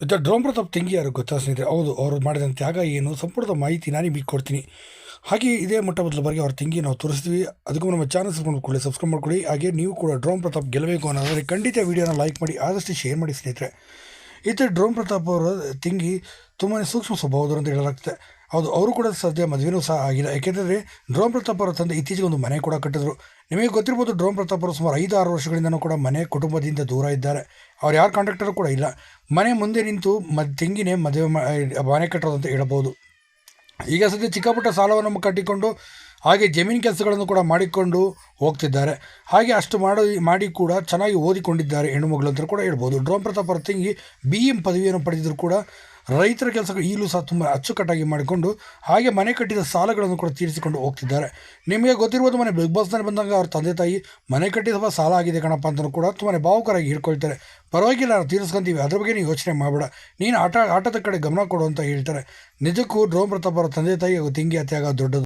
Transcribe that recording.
ಮತ್ತು ಡ್ರೋನ್ ಪ್ರತಾಪ್ ತಂಗಿ ಯಾರು ಗೊತ್ತಾ ಸ್ನೇಹಿತರೆ? ಹೌದು, ಅವರು ಮಾಡಿದ ತ್ಯಾಗ ಏನು ಸಂಪೂರ್ಣ ಮಾಹಿತಿ ನಾನು ನಿಮಗೆ ಕೊಡ್ತೀನಿ. ಹಾಗೆ ಇದೇ ಮೊಟ್ಟ ಮೊದಲ ಬಾರಿಗೆ ಅವ್ರ ತಿಂಗಿ ನಾವು ತೋರಿಸ್ತೀವಿ. ಅದಕ್ಕೂ ನಮ್ಮ ಚಾನಲ್ ಸಬ್ಸ್ಕ್ರೈಬ್ ಮಾಡ್ಕೊಳ್ಳಿ ಸಬ್ಸ್ಕ್ರೈಬ್ ಮಾಡ್ಕೊಳ್ಳಿ. ಹಾಗೆ ನೀವು ಕೂಡ ಡ್ರೋಮ್ ಪ್ರತಾಪ್ ಗೆಲ್ಲಬೇಕು ಅನ್ನೋದಾದರೆ ಖಂಡಿತ ವೀಡಿಯೋನ ಲೈಕ್ ಮಾಡಿ, ಆದಷ್ಟು ಶೇರ್ ಮಾಡಿ ಸ್ನೇಹಿತರೆ. ಇತರ ಡ್ರೋಮ್ ಪ್ರತಾಪ್ ಅವರ ತಿಂಗಿ ತುಂಬಾ ಸೂಕ್ಷ್ಮ ಸ್ವಭಾವದವರು ಅಂತ ಹೇಳಲಾಗ್ತದೆ. ಹೌದು, ಅವರು ಕೂಡ ಸದ್ಯ ಮದುವೆನೂ ಸಹ ಆಗಿಲ್ಲ. ಏಕೆಂದರೆ ಡ್ರೋಮ್ ಪ್ರತಾಪ್ ಅವರ ತಂದೆ ಇತ್ತೀಚೆಗೆ ಒಂದು ಮನೆ ಕೂಡ ಕಟ್ಟಿದ್ರು. ನಿಮಗೆ ಗೊತ್ತಿರ್ಬೋದು ಡ್ರೋಮ್ ಪ್ರತಾಪ್ ಅವರು ಸುಮಾರು ಐದು ಆರು ವರ್ಷಗಳಿಂದನೂ ಕೂಡ ಮನೆ ಕುಟುಂಬದಿಂದ ದೂರ ಇದ್ದಾರೆ. ಅವ್ರು ಯಾರು ಕಾಂಟ್ರಾಕ್ಟರ್ ಕೂಡ ಇಲ್ಲ. ಮನೆ ಮುಂದೆ ನಿಂತು ಮ ತೆಂಗಿನೇ ಮದುವೆ ಮನೆ ಕಟ್ಟೋದು ಅಂತ ಹೇಳಬಹುದು ಈಗ ಸದ್ಯ ಚಿಕ್ಕಪುಟ್ಟ ಸಾಲವನ್ನು ಕಟ್ಟಿಕೊಂಡು ಹಾಗೆ ಜಮೀನು ಕೆಲಸಗಳನ್ನು ಕೂಡ ಮಾಡಿಕೊಂಡು ಹೋಗ್ತಿದ್ದಾರೆ. ಹಾಗೆ ಅಷ್ಟು ಮಾಡಿ ಮಾಡಿ ಕೂಡ ಚೆನ್ನಾಗಿ ಓದಿಕೊಂಡಿದ್ದಾರೆ ಹೆಣ್ಣು ಮಗಳು ಅಂತ ಕೂಡ ಹೇಳ್ಬೋದು. ಡ್ರೋಮ್ ಪ್ರತಾಪ್ ಅವರ ತಂಗಿ ಬಿ ಎಂ ಪದವಿಯನ್ನು ಪಡೆದಿದ್ರು ಕೂಡ ರೈತರ ಕೆಲಸ ಈಗಲೂ ಸಹ ತುಂಬ ಅಚ್ಚುಕಟ್ಟಾಗಿ ಮಾಡಿಕೊಂಡು ಹಾಗೆ ಮನೆ ಕಟ್ಟಿದ ಸಾಲಗಳನ್ನು ಕೂಡ ತೀರಿಸಿಕೊಂಡು ಹೋಗ್ತಿದ್ದಾರೆ. ನಿಮಗೆ ಗೊತ್ತಿರ್ಬೋದು ಮನೆ ಬಿಗ್ ಬಾಸ್ನಲ್ಲಿ ಬಂದಾಗ ಅವ್ರ ತಂದೆ ತಾಯಿ ಮನೆ ಕಟ್ಟಿದ ಸಾಲ ಆಗಿದೆ ಕಣಪ್ಪ ಅಂತಲೂ ಕೂಡ ತುಂಬಾ ಭಾವುಕರಾಗಿ ಹಿಡ್ಕೊಳ್ತಾರೆ ಪರವಾಗಿಲ್ಲ, ನಾವು ತೀರಿಸ್ಕೊಂತೀವಿ. ಅದ್ರ ಬಗ್ಗೆ ನೀವು ಯೋಚನೆ ಮಾಡಬೇಡ. ನೀನು ಆಟ, ಆಟದ ಕಡೆ ಗಮನ ಕೊಡು ಅಂತ ಹೇಳ್ತಾರೆ. ನಿಜಕ್ಕೂ ಡ್ರೋಮ್ ಪ್ರತಾಪ್ ಅವರ ತಂದೆ ತಾಯಿ ಹಾಗೂ ತಂಗಿ ಅತ್ಯಾಗ ದೊಡ್ಡದು.